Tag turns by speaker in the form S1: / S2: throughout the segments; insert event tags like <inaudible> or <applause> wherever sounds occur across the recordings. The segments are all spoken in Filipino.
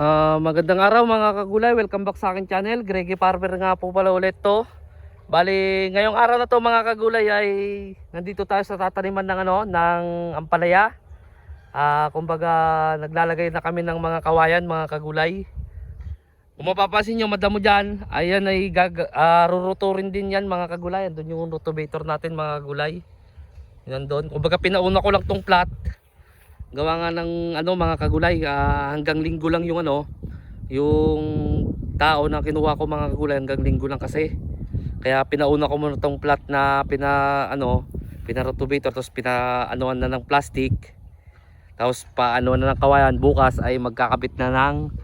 S1: Ah, magandang araw mga kagulay, welcome back sa akin channel. Greggy Farmer nga po pala ulit to. Bali, ngayong araw na to mga kagulay ay nandito tayo sa tataniman ng ano, ng ampalaya. Ah, kumbaga naglalagay na kami ng mga kawayan mga kagulay. Kung mapapansin nyo, madamo dyan, ayan ay gag ah, ruruturin din yan mga kagulay. Andun yung rotovator natin mga kagulay. Yan doon. Kumbaga pinauna ko lang tong plat gawa nga ng ano mga kagulay ah, hanggang linggo lang yung ano yung tao na kinuha ko mga kagulay hanggang linggo lang kasi. Kaya pinauna ko muna tong plat na pina ano pinarotubator tapos pinaanoan na ng plastic. Tapos paano na ng kawayan bukas ay magkakabit na ng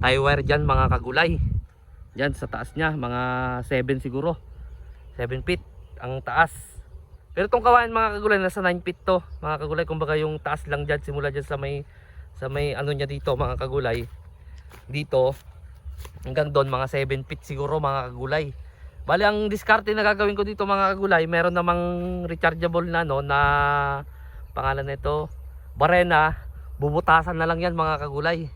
S1: tie wire dyan mga kagulay. Dyan sa taas nya mga 7 siguro. 7 feet ang taas pero itong kawayan mga kagulay nasa 9 feet to. Mga kagulay kumbaga yung taas lang diyan simula diyan sa may sa may ano niya dito mga kagulay. Dito hanggang doon mga 7 feet siguro mga kagulay. Bali ang diskarte na gagawin ko dito mga kagulay, meron namang rechargeable na no na pangalan nito Barena. Bubutasan na lang yan mga kagulay.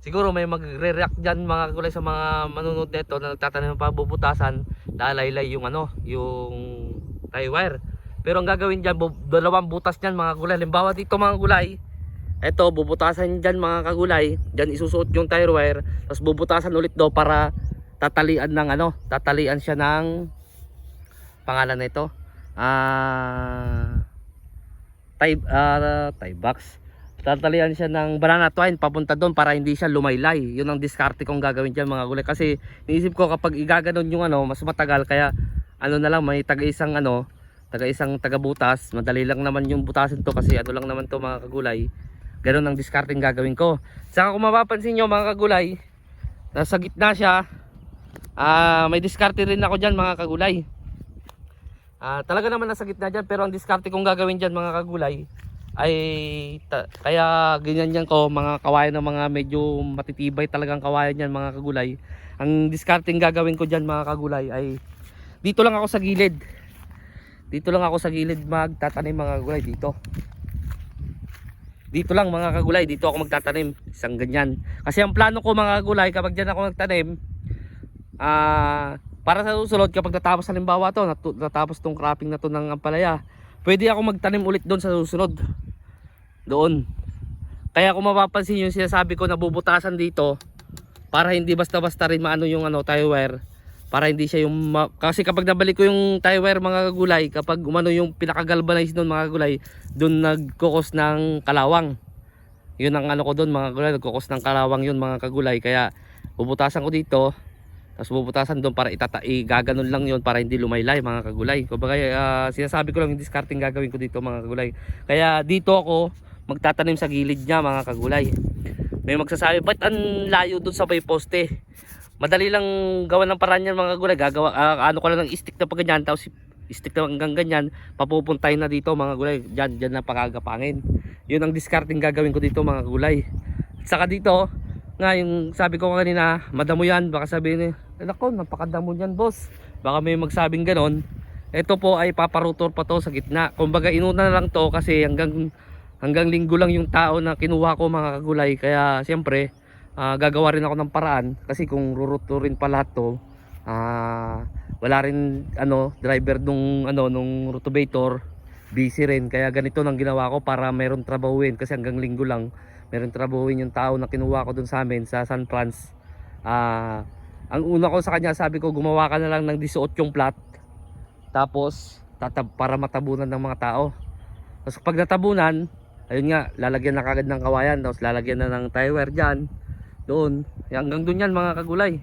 S1: Siguro may magre-react diyan mga kagulay sa mga manunod nito na nagtatanim pa bubutasan, lalaylay yung ano, yung tie wire. Pero ang gagawin dyan, dalawang butas dyan mga gulay. Halimbawa dito mga gulay, eto bubutasan dyan mga kagulay. Dyan isusuot yung tire wire. Tapos bubutasan ulit daw para tatalian ng ano, tatalian siya ng pangalan nito. Ah, tie, ah, tie box. Tatalian siya ng banana twine papunta doon para hindi siya lumaylay. Yun ang diskarte kong gagawin dyan mga gulay. Kasi iniisip ko kapag igaganon yung ano, mas matagal. Kaya ano na lang, may taga-isang ano, taga-isang taga-butas. Madali lang naman yung butasin to kasi ano lang naman to mga kagulay. Ganun ang discarding gagawin ko. Saka kung mapapansin nyo mga kagulay, nasa gitna siya. Ah, may diskarte rin ako dyan mga kagulay. Ah, talaga naman nasa gitna dyan pero ang diskarte kong gagawin dyan mga kagulay ay kaya ganyan yan ko mga kawayan ng mga medyo matitibay talagang kawayan yan mga kagulay. Ang discarding gagawin ko dyan mga kagulay ay dito lang ako sa gilid. Dito lang ako sa gilid magtatanim mga kagulay dito. Dito lang mga kagulay, dito ako magtatanim, isang ganyan. Kasi ang plano ko mga kagulay kapag diyan ako nagtanim, ah para sa susunod kapag natapos halimbawa to, natu- natapos tong cropping na to ng ampalaya, pwede ako magtanim ulit doon sa susunod. Doon. Kaya kung mapapansin yung sinasabi ko na bubutasan dito, para hindi basta-basta rin maano yung ano, tie wire, para hindi siya yung kasi kapag nabalik ko yung tie wire mga gulay kapag umano yung pinaka-galvanize nun mga gulay doon nagkukos ng kalawang. Yun ang ano ko doon mga gulay nagkukos ng kalawang yun mga kagulay kaya bubutasan ko dito tapos bubutasan doon para itata gaganon lang yun para hindi lumaylay mga kagulay kumbaga ah, sinasabi ko lang yung discarding gagawin ko dito mga kagulay kaya dito ako magtatanim sa gilid niya mga kagulay may magsasabi ba't ang layo doon sa may poste madali lang gawa ng paraan yan mga gulay. Gagawa ah, ano ko lang ng stick na pa ganyan tapos stick na hanggang ganyan papupuntay na dito mga gulay. Dyan, dyan na pakagapangin. Yun ang discarding gagawin ko dito mga gulay. Saka dito nga yung sabi ko kanina madamo yan. Baka sabihin eh nako napakadamo yan boss. Baka may magsabing ganon. Ito po ay paparutor pa to sa gitna. Kumbaga inuna na lang to kasi hanggang hanggang linggo lang yung tao na kinuha ko mga kagulay kaya siyempre ah, gagawa rin ako ng paraan kasi kung ruruturin pa lahat to ah, wala rin ano driver nung ano nung rotovator busy rin. Kaya ganito nang ginawa ko para meron trabahuin. Kasi hanggang linggo lang meron trabahuin yung tao na kinuha ko dun sa amin sa San Franz. Ah, ang una ko sa kanya sabi ko gumawa ka na lang ng 18 yung plat. Tapos tatab para matabunan ng mga tao. Tapos pag natabunan ayun nga lalagyan na kagad ng kawayan tapos lalagyan na ng tie wire dyan doon. Hanggang doon yan mga kagulay.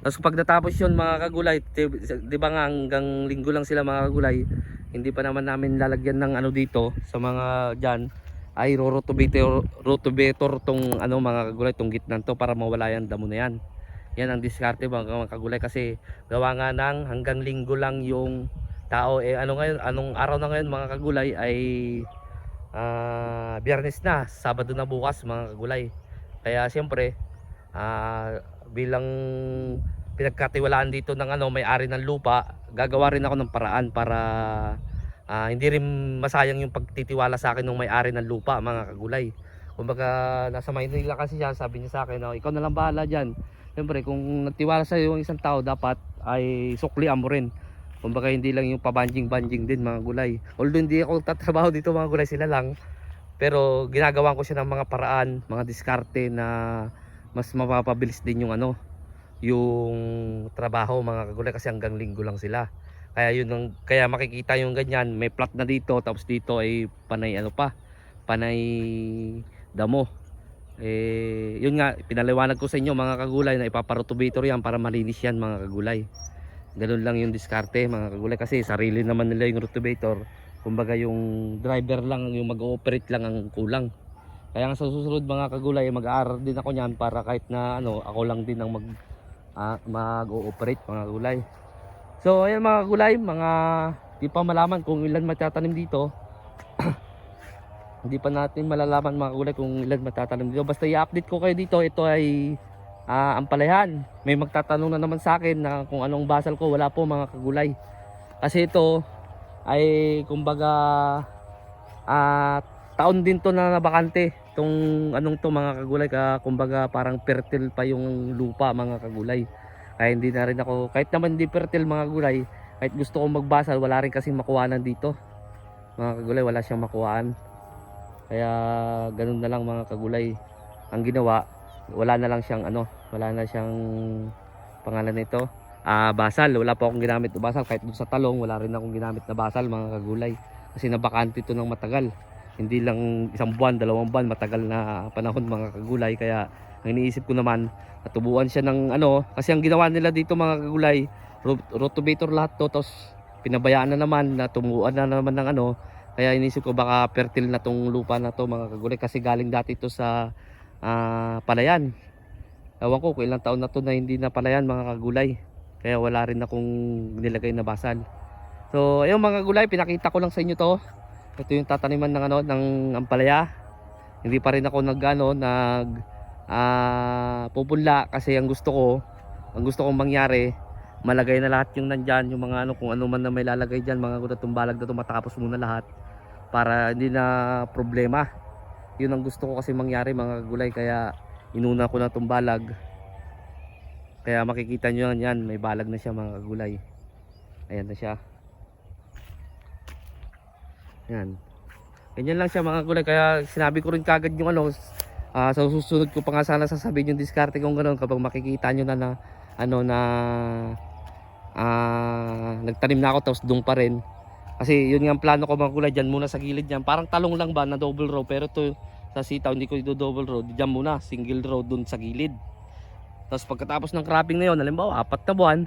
S1: Tapos pag natapos yun mga kagulay di, ba nga hanggang linggo lang sila mga kagulay hindi pa naman namin lalagyan ng ano dito sa mga dyan. Ay rotovator rotovator tong ano mga kagulay tong gitnan to para mawala yan damo na yan. Yan ang diskarte mga kagulay kasi gawa nga ng hanggang linggo lang yung tao. Eh ano ngayon anong araw na ngayon mga kagulay ay ah biyernes na sabado na bukas mga kagulay kaya siyempre ah bilang pinagkatiwalaan dito ng ano may-ari ng lupa gagawa rin ako ng paraan para ah, hindi rin masayang yung pagtitiwala sa akin ng may-ari ng lupa mga kagulay Kumbaga, nasa Maynila kasi siya, sabi niya sa akin, oh, ikaw na lang bahala dyan. Siyempre, kung nagtiwala sa yung isang tao, dapat ay suklian mo rin. Kumbaga, hindi lang yung pabanjing-banjing din mga gulay. Although hindi ako tatrabaho dito mga gulay, sila lang. Pero ginagawa ko siya ng mga paraan, mga diskarte na mas mapapabilis din yung ano, yung trabaho mga kagulay kasi hanggang linggo lang sila. Kaya yun ang, kaya makikita yung ganyan, may plot na dito tapos dito ay panay ano pa, panay damo. Eh, yun nga, pinaliwanag ko sa inyo mga kagulay na ipaparotubator yan para malinis yan mga kagulay. Ganun lang yung diskarte mga kagulay kasi sarili naman nila yung rotovator. Kumbaga yung driver lang, yung mag-ooperate lang ang kulang. Kaya nga sa susunod mga kagulay, mag-aaral din ako niyan para kahit na ano, ako lang din ang mag ah, mag-ooperate mga kagulay. So ayan mga kagulay, mga di pa malaman kung ilan matatanim dito. <coughs> Hindi pa natin malalaman mga kagulay kung ilan matatanim dito. Basta i-update ko kayo dito, ito ay ah, ampalayan. May magtatanong na naman sa akin na kung anong basal ko, wala po mga kagulay. Kasi ito ay kumbaga ah taon din to na nabakante. Tong anong to mga kagulay ka kumbaga parang fertile pa yung lupa mga kagulay. Kaya hindi na rin ako kahit naman hindi fertile mga kagulay kahit gusto kong magbasal wala rin kasing makuhanan dito. Mga kagulay wala siyang makuhaan. Kaya ganun na lang mga kagulay. Ang ginawa wala na lang siyang ano wala na siyang pangalan nito ah basal wala pa akong ginamit na basal. Kahit sa talong wala rin akong ginamit na basal mga kagulay. Kasi nabakante ito ng matagal. Hindi lang isang buwan, dalawang buwan, matagal na panahon mga kagulay. Kaya ang iniisip ko naman natubuan siya ng ano kasi ang ginawa nila dito mga kagulay rot- rotovator lahat to. Tapos pinabayaan na naman na tumuan na naman ng ano. Kaya iniisip ko baka fertile na tong lupa na to mga kagulay. Kasi galing dati to sa ah, palayan. Ewan ko kung ilang taon na to na hindi na palayan mga kagulay kaya wala rin akong nilagay na basal. So ayun mga kagulay pinakita ko lang sa inyo to. Ito yung tataniman ng ano ng ampalaya. Hindi pa rin ako nag ano nag ah pupunla kasi ang gusto ko ang gusto kong mangyari malagay na lahat yung nandyan yung mga ano kung ano man na may lalagay dyan mga gudatong balag na to matapos muna lahat para hindi na problema. Yun ang gusto ko kasi mangyari mga gulay kaya inuna ko na itong balag kaya makikita nyo yan, may balag na siya mga gulay ayan na siya yan. Ganyan lang siya mga gulay. Kaya sinabi ko rin kagad yung ano. ah, sa susunod ko pa nga sana sasabihin yung diskarte kong gano'n kapag makikita nyo na na ano na ah, nagtanim na ako tapos dung pa rin. Kasi yun nga ang plano ko mga gulay dyan muna sa gilid yan. Parang talong lang ba na double row pero to sa sitaw hindi ko ito double row. Dyan muna single row dun sa gilid. Tapos pagkatapos ng cropping na yun, halimbawa apat na buwan,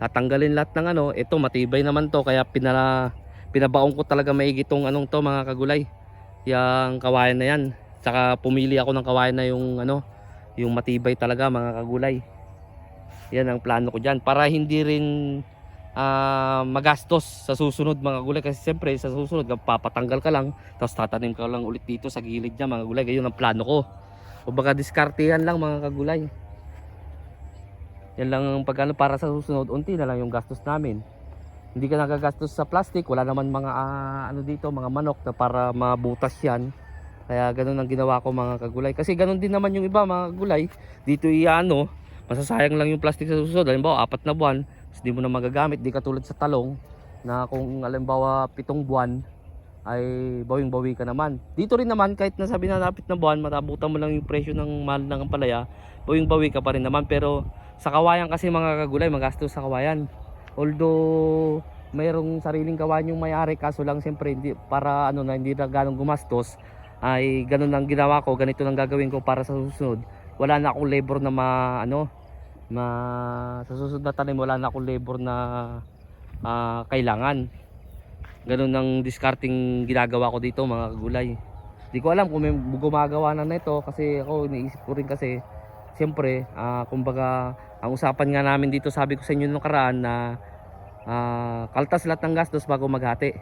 S1: tatanggalin lahat ng ano, ito matibay naman to kaya pinala pinabaong ko talaga maigi tong anong to mga kagulay. Yung kawayan na yan. Tsaka pumili ako ng kawayan na yung ano yung matibay talaga mga kagulay. Yan ang plano ko dyan. Para hindi rin ah, magastos sa susunod mga kagulay. Kasi siyempre sa susunod papatanggal ka lang tapos tatanim ka lang ulit dito sa gilid niya mga kagulay. Yun ang plano ko. O baka diskartehan lang mga kagulay yan lang ang pagano para sa susunod unti na lang yung gastos namin. Hindi ka nagagastos sa plastic wala naman mga ah, ano dito mga manok na para mabutas yan. Kaya ganun ang ginawa ko mga kagulay. Kasi ganun din naman yung iba mga kagulay dito iano masasayang lang yung plastic sa susunod. Halimbawa apat na buwan tapos di mo na magagamit di katulad sa talong na kung halimbawa pitong buwan ay bawing bawi ka naman. Dito rin naman kahit nasabi na napit na buwan matabutan mo lang yung presyo ng mahal ng ampalaya bawing bawi ka pa rin naman. Pero sa kawayan kasi mga kagulay magastos sa kawayan Although mayroong sariling kawan yung may-ari kaso lang siyempre hindi, para ano na hindi na ganong gumastos ay ganun ang ginawa ko, ganito lang gagawin ko para sa susunod. Wala na akong labor na ma ano ma sa susunod na tanim wala na akong labor na ah, kailangan. Ganun ang discarding ginagawa ko dito mga kagulay. Di ko alam kung may gumagawa na nito kasi ako iniisip ko rin kasi siyempre ah, kumbaga ang usapan nga namin dito sabi ko sa inyo nung karaan na ah, kaltas lahat ng gastos bago maghati.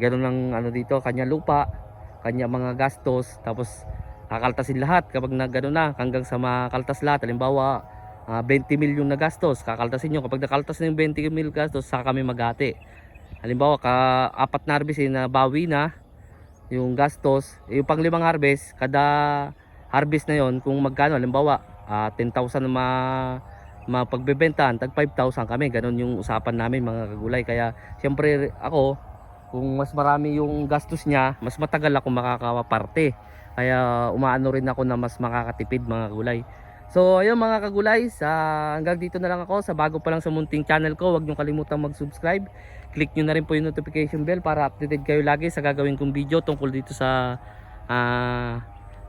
S1: Ganun ang ano dito kanya lupa kanya mga gastos tapos kakaltasin lahat. Kapag na gano'n na hanggang sa makaltas lahat halimbawa ah, 20 milyon na gastos kakaltasin nyo. Kapag nakaltas na yung 20 mil gastos saka kami maghati. Halimbawa ka apat na harvest eh, na bawi na yung gastos, yung pang limang harvest, kada harvest na yon kung magkano, halimbawa, ah, 10,000 na ma mapagbebentahan, tag 5,000 kami, ganun yung usapan namin mga kagulay. Kaya siyempre ako, kung mas marami yung gastos niya, mas matagal ako makakaparte. Kaya umaano rin ako na mas makakatipid mga gulay. So ayun mga kagulay, sa hanggang dito na lang ako sa bago pa lang sa munting channel ko. Huwag niyo kalimutang mag-subscribe. Click niyo na rin po yung notification bell para updated kayo lagi sa gagawin kong video tungkol dito sa ah,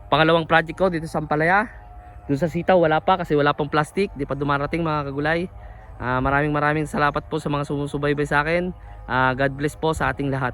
S1: pangalawang project ko dito sa Ampalaya. Doon sa sitaw wala pa kasi wala pang plastic, di pa dumarating mga kagulay. Ah, maraming maraming salamat po sa mga sumusubaybay sa akin. Ah, God bless po sa ating lahat.